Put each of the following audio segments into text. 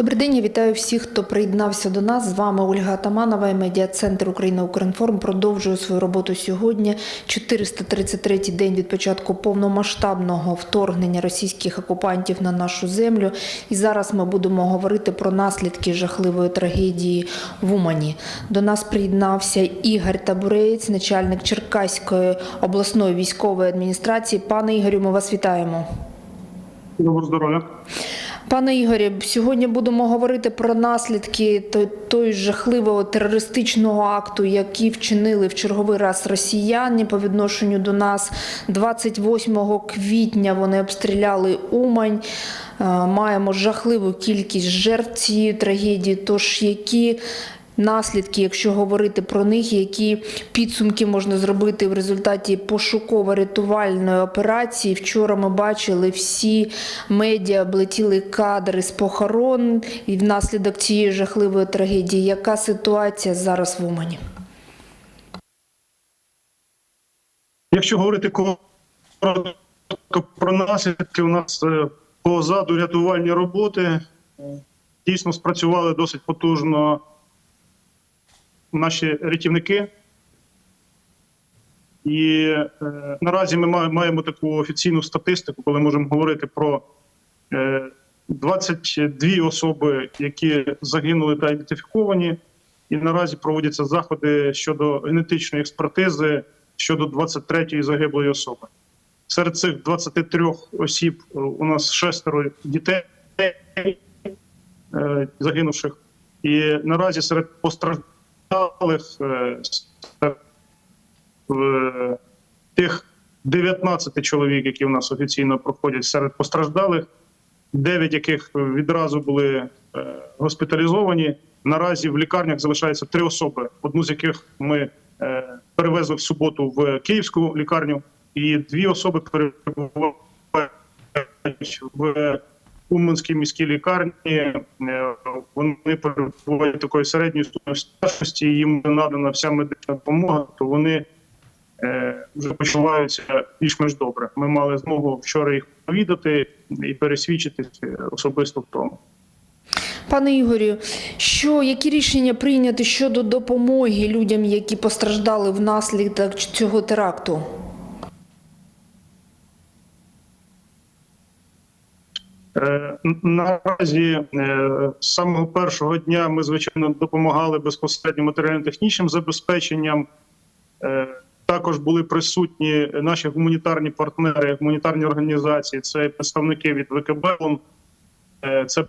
Добрий день, я вітаю всіх, хто приєднався до нас. З вами Ольга Атаманова і медіа-центр Україна Укрінформ продовжує свою роботу сьогодні. 433-й день від початку повномасштабного вторгнення російських окупантів на нашу землю. І зараз ми будемо говорити про наслідки жахливої трагедії в Умані. До нас приєднався Ігор Табуреєць, начальник Черкаської обласної військової адміністрації. Пане Ігорю, ми вас вітаємо. Доброго здоров'я. Пане Ігорі, сьогодні будемо говорити про наслідки той, жахливого терористичного акту, який вчинили в черговий раз росіяни по відношенню до нас. 28 квітня вони обстріляли Умань. Е, Маємо жахливу кількість жертв цієї трагедії. Тож які наслідки, якщо говорити про них, які підсумки можна зробити в результаті пошуково-рятувальної операції. Вчора ми бачили всі медіа облетіли кадри з похорон і внаслідок цієї жахливої трагедії. Яка ситуація зараз в Умані? Якщо говорити коротко про наслідки, у нас е, позаду рятувальні роботи дійсно спрацювали досить потужно наші рятівники. І е, наразі ми ма- маємо таку офіційну статистику, коли можемо говорити про е, 22 особи, які загинули та ідентифіковані. І наразі проводяться заходи щодо генетичної експертизи щодо 23-ї загиблої особи. Серед цих 23 осіб у нас шестеро дітей е, загинувших. І наразі серед постраждалих е, е, тих 19 чоловік, які у нас офіційно проходять серед постраждалих, 9 яких відразу були е, госпіталізовані. Наразі в лікарнях залишається три особи, одну з яких ми е, перевезли в суботу в київську лікарню, і дві особи перебувають в Уманській міській лікарні. Е, Вони перебувають такої середньої старшості, їм надана вся медична допомога, то вони е, вже почуваються більш-менш добре. Ми мали змогу вчора їх повідати і пересвідчитися особисто в тому. Пане Ігорю, що які рішення прийняти щодо допомоги людям, які постраждали внаслідок цього теракту? Е, н- Наразі е, з самого першого дня ми звичайно допомагали безпосередньо матеріально-технічним забезпеченням. Е, Також були присутні наші гуманітарні партнери, гуманітарні організації. Це представники від ВКБ, е, це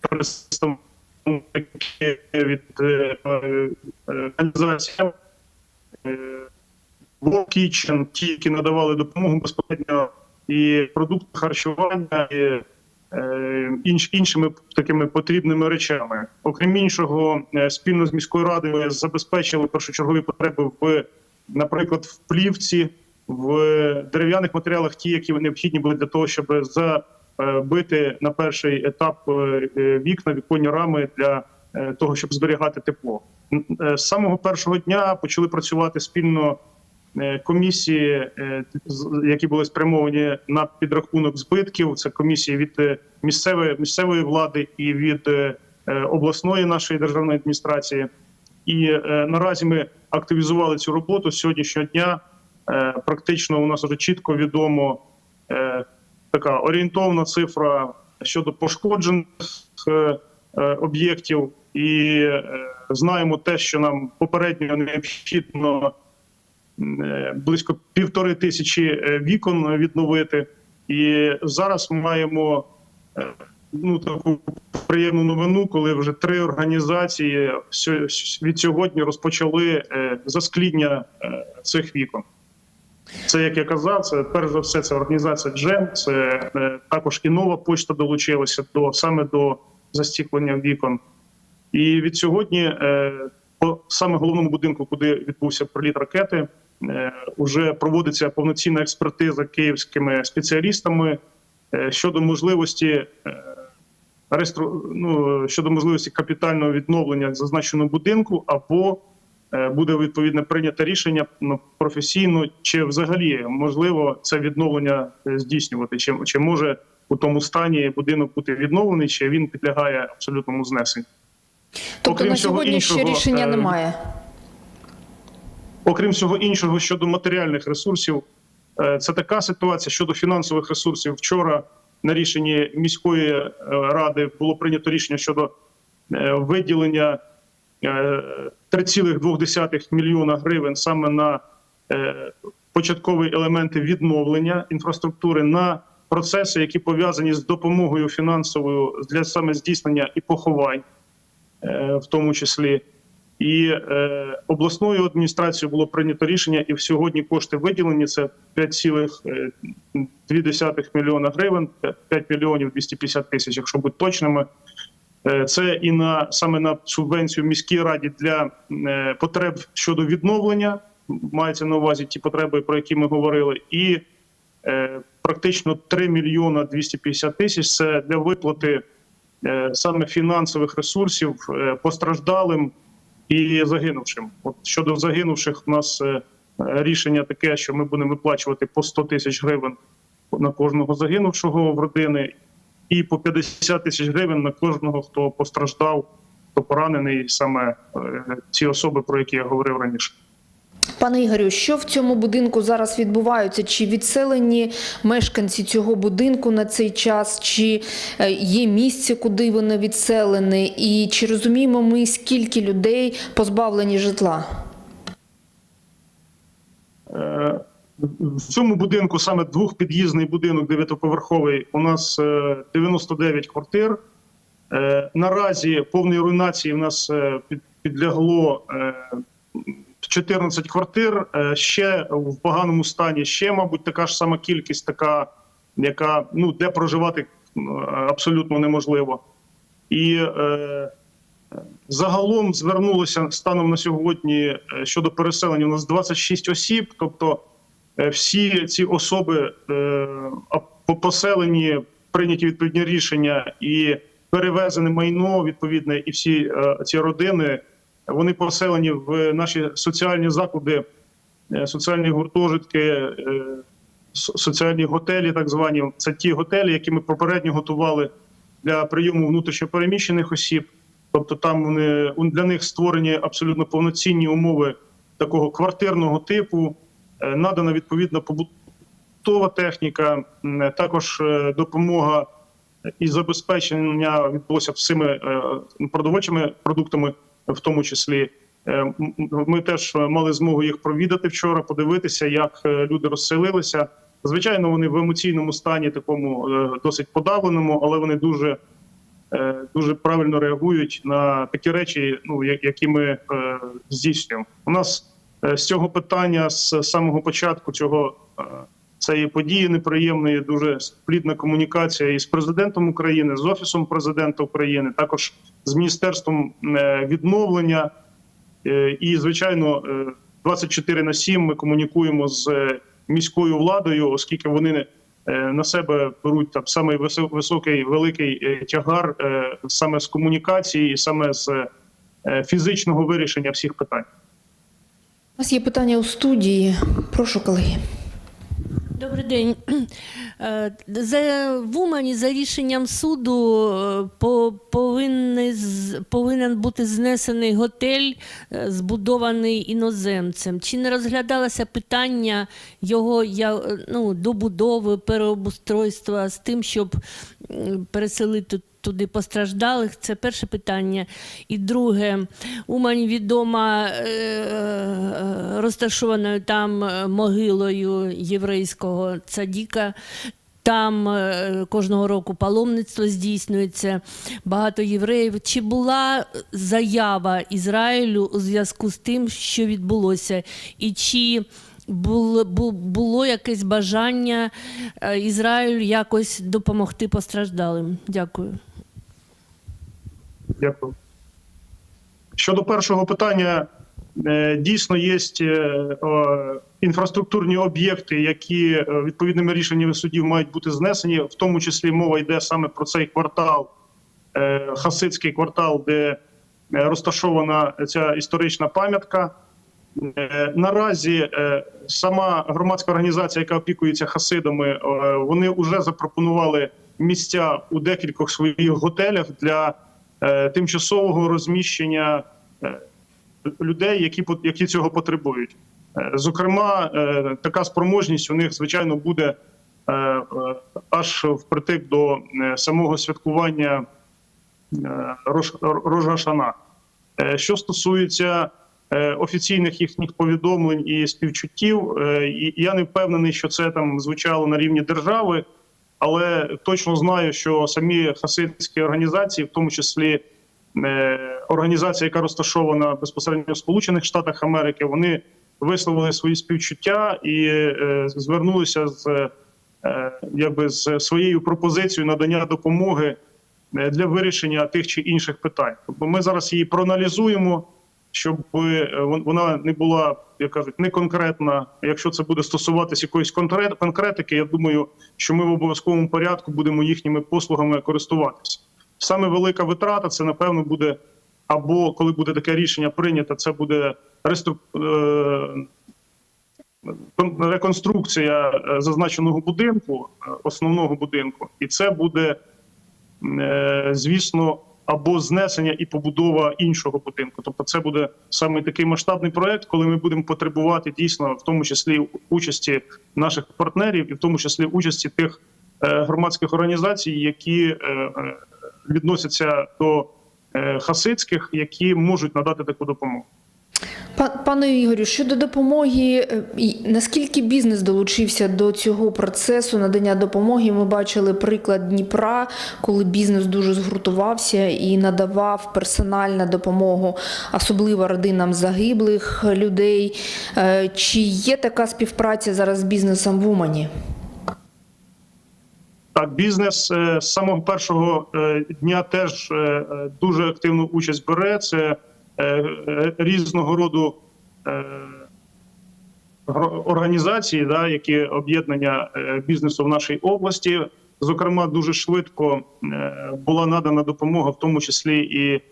представники від е, е, організації е, Kitchen, ті, які надавали допомогу безпосередньо і продукти харчування, і е, інш, іншими такими потрібними речами. Окрім іншого, е, спільно з міською радою забезпечили першочергові потреби в, наприклад, в плівці, в дерев'яних матеріалах, ті, які необхідні були для того, щоб забити на перший етап е, е, вікна, віконні рами для е, того, щоб зберігати тепло. Е, З самого першого дня почали працювати спільно е, комісії, е, які були спрямовані на підрахунок збитків. Це комісії від е, місцевої місцевої влади і від е, е, обласної нашої державної адміністрації. І е, наразі ми активізували цю роботу сьогоднішнього дня. Е, практично у нас вже чітко відомо е, така орієнтовна цифра щодо пошкоджених е, е, об'єктів, і е, знаємо те, що нам попередньо необхідно е, близько півтори тисячі е, вікон відновити. І зараз ми маємо е, ну таку приємну новину, коли вже три організації від сьогодні розпочали е, заскління е, цих вікон. Це як я казав, це перш за все це організація Джем. Це е, також і нова почта долучилася до саме до застіклення вікон. І від сьогодні, е, по саме головному будинку, куди відбувся приліт ракети, е, вже проводиться повноцінна експертиза київськими спеціалістами е, щодо можливості е, ну, щодо можливості капітального відновлення зазначеного будинку, або буде відповідне прийнято рішення ну, професійно, чи взагалі можливо це відновлення здійснювати, чи, чи може у тому стані будинок бути відновлений, чи він підлягає абсолютному знесенню. Тобто Окрім на сьогодні ще рішення немає. Окрім всього іншого, щодо матеріальних ресурсів, е, це така ситуація щодо фінансових ресурсів. Вчора на рішенні міської е, ради було прийнято рішення щодо е, виділення е, 3,2 мільйона гривень саме на початкові елементи відновлення інфраструктури на процеси, які пов'язані з допомогою фінансовою для саме здійснення і поховань, в тому числі. І е, обласною адміністрацією було прийнято рішення, і сьогодні кошти виділені це 5,2 мільйона гривень, 5 мільйонів 250 тисяч, якщо бути точними. Е, Це і на саме на субвенцію міській раді для е, потреб щодо відновлення. Мається на увазі ті потреби, про які ми говорили, і е, практично 3 мільйона 250 тисяч це для виплати е, саме фінансових ресурсів е, постраждалим і загинувшим. От щодо загинувших, у нас е, рішення таке, що ми будемо виплачувати по 100 тисяч гривень на кожного загинувшого в родини, і по 50 тисяч гривень на кожного, хто постраждав, хто поранений, саме е, ці особи, про які я говорив раніше. Пане Ігорю, що в цьому будинку зараз відбувається? Чи відселені мешканці цього будинку на цей час, чи е, є місце, куди вони відселені, і чи розуміємо ми, скільки людей позбавлені житла? Е, В цьому будинку саме двохпід'їзний будинок дев'ятиповерховий. У нас е, 99 квартир. Е, Наразі повної руйнації в нас підлягло 14 квартир. Е, Ще в поганому стані ще, мабуть, така ж сама кількість, така, яка ну де проживати абсолютно неможливо. І е, Загалом звернулося станом на сьогодні е, щодо переселення у нас 26 осіб. Тобто е, всі ці особи е, по- поселені, прийняті відповідні рішення і перевезене майно відповідне, і всі е, ці родини вони поселені в наші соціальні заклади, е, соціальні гуртожитки, е, соціальні готелі, так звані. Це ті готелі, які ми попередньо готували для прийому внутрішньопереміщених осіб. Тобто там вони для них створені абсолютно повноцінні умови такого квартирного типу, е, надана відповідна побутова техніка, також допомога і забезпечення відбулося всіми продовольчими продуктами, в тому числі. Е, Ми теж мали змогу їх провідати вчора, подивитися, як е, люди розселилися. Звичайно, вони в емоційному стані, такому е, досить подавленому, але вони дуже е, дуже правильно реагують на такі речі, ну які ми е, здійснюємо. У нас е, з цього питання з самого початку цього е, цієї події неприємної, дуже плідна комунікація із президентом України, з офісом президента України, також з міністерством е, відновлення. Е, І, звичайно, е, 24 на 7 ми комунікуємо з е, міською владою, оскільки вони е, на себе беруть там самий високий великий е, тягар е, саме з комунікації, і саме з е, фізичного вирішення всіх питань. У нас є питання у студії. Прошу, колеги. Добрий день. Е, За, в Умані за рішенням суду е, по, повинен, повинен бути знесений готель, е, збудований іноземцем. Чи не розглядалося питання його ну, добудови, переобустройства з тим, щоб переселити туди постраждалих? Це перше питання. І друге, Умань відома е, е, розташованою там е, могилою єврейського цадіка. Там кожного року паломництво здійснюється, багато євреїв. Чи була заява Ізраїлю у зв'язку з тим, що відбулося? І чи було, було якесь бажання Ізраїлю якось допомогти постраждалим? Дякую. Дякую. Щодо першого питання, е, дійсно є інфраструктурні об'єкти, які е, відповідними рішеннями судів мають бути знесені. В тому числі мова йде саме про цей квартал, е, хасидський квартал, де е, розташована ця історична пам'ятка. Е, Наразі е, сама громадська організація, яка опікується хасидами, е, вони вже запропонували місця у декількох своїх готелях для е, тимчасового розміщення е, людей, які які цього потребують. Е, Зокрема, е, така спроможність у них звичайно буде е, е, аж впритик до е, самого святкування е, Рош- Рожа Шана. Е, Що стосується е, офіційних їхніх повідомлень і співчуттів, е, я не впевнений, що це там звучало на рівні держави, але точно знаю, що самі хасидські організації, в тому числі е, організація, яка розташована безпосередньо в Сполучених Штатах Америки, вони висловили свої співчуття і е, звернулися з е, якби з своєю пропозицією надання допомоги е, для вирішення тих чи інших питань. Тобто ми зараз її проаналізуємо, щоб е, вона не була, як кажуть, не конкретна. Якщо це буде стосуватися якоїсь конкрет- конкретики, я думаю, що ми в обов'язковому порядку будемо їхніми послугами користуватися. Саме велика витрата це напевно буде або коли буде таке рішення прийнято, це буде реструк... е, реконструкція е, зазначеного будинку, основного будинку, і це буде, звісно, або знесення і побудова іншого будинку. Тобто, це буде саме такий масштабний проект, коли ми будемо потребувати дійсно, в тому числі участі наших партнерів, і в тому числі участі тих е, громадських організацій, які е, е, відносяться до хасидських, які можуть надати таку допомогу. Па- Пане Ігорю, щодо допомоги, е, наскільки бізнес долучився до цього процесу надання допомоги? Ми бачили приклад Дніпра, коли бізнес дуже згуртувався і надавав персональну допомогу, особливо родинам загиблих людей. Е, Чи є така співпраця зараз з бізнесом в Умані? Так, бізнес е, з самого першого дня теж дуже активну участь бере. Це різного роду е, організації, да, які об'єднання е, бізнесу в нашій області. Зокрема, дуже швидко е, була надана допомога, в тому числі і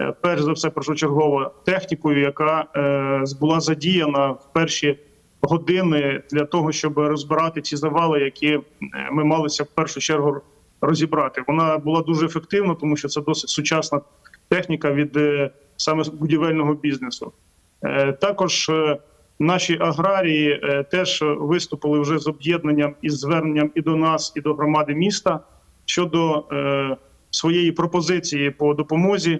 е, перш за все першочергово технікою, яка е, була задіяна в перші години для того, щоб розбирати ці завали, які е, ми малися в першу чергу розібрати. Вона була дуже ефективна, тому що це досить сучасна техніка від е, саме будівельного бізнесу. Е, Також е, наші аграрії теж виступили вже з об'єднанням із зверненням і до нас, і до громади міста щодо своєї пропозиції по допомозі.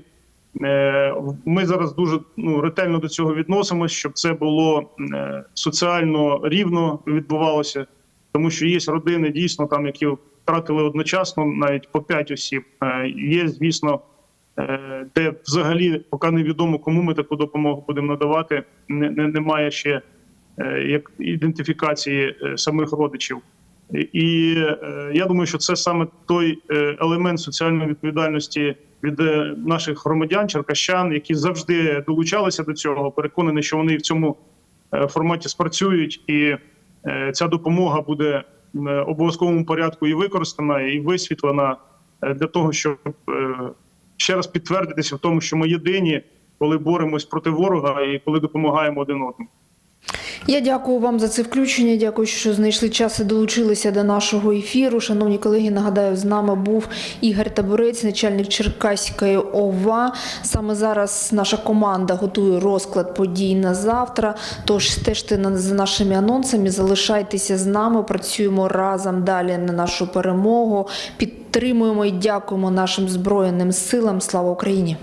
Ми зараз дуже ну, ретельно до цього відносимося, щоб це було соціально рівно відбувалося, тому що є родини дійсно там, які втратили одночасно навіть по п'ять осіб. Є, звісно, де взагалі поки невідомо, кому ми таку допомогу будемо надавати. Не, не, немає ще е, як ідентифікації е, самих родичів. І е, я думаю, що це саме той е, елемент соціальної відповідальності від е, наших громадян, черкащан, які завжди долучалися до цього. Переконаний, що вони в цьому е, форматі спрацюють, і е, ця допомога буде в е, обов'язковому порядку і використана, і висвітлена е, для того, щоб е, ще раз підтвердитися в тому, що ми єдині, коли боремось проти ворога і коли допомагаємо один одному. Я дякую вам за це включення. Дякую, що знайшли час і долучилися до нашого ефіру. Шановні колеги, нагадаю, з нами був Ігор Табурець, начальник Черкаської ОВА. Саме зараз наша команда готує розклад подій на завтра. Тож стежте за нашими анонсами, залишайтеся з нами, працюємо разом далі на нашу перемогу. Підтримуємо і дякуємо нашим збройним силам. Слава Україні!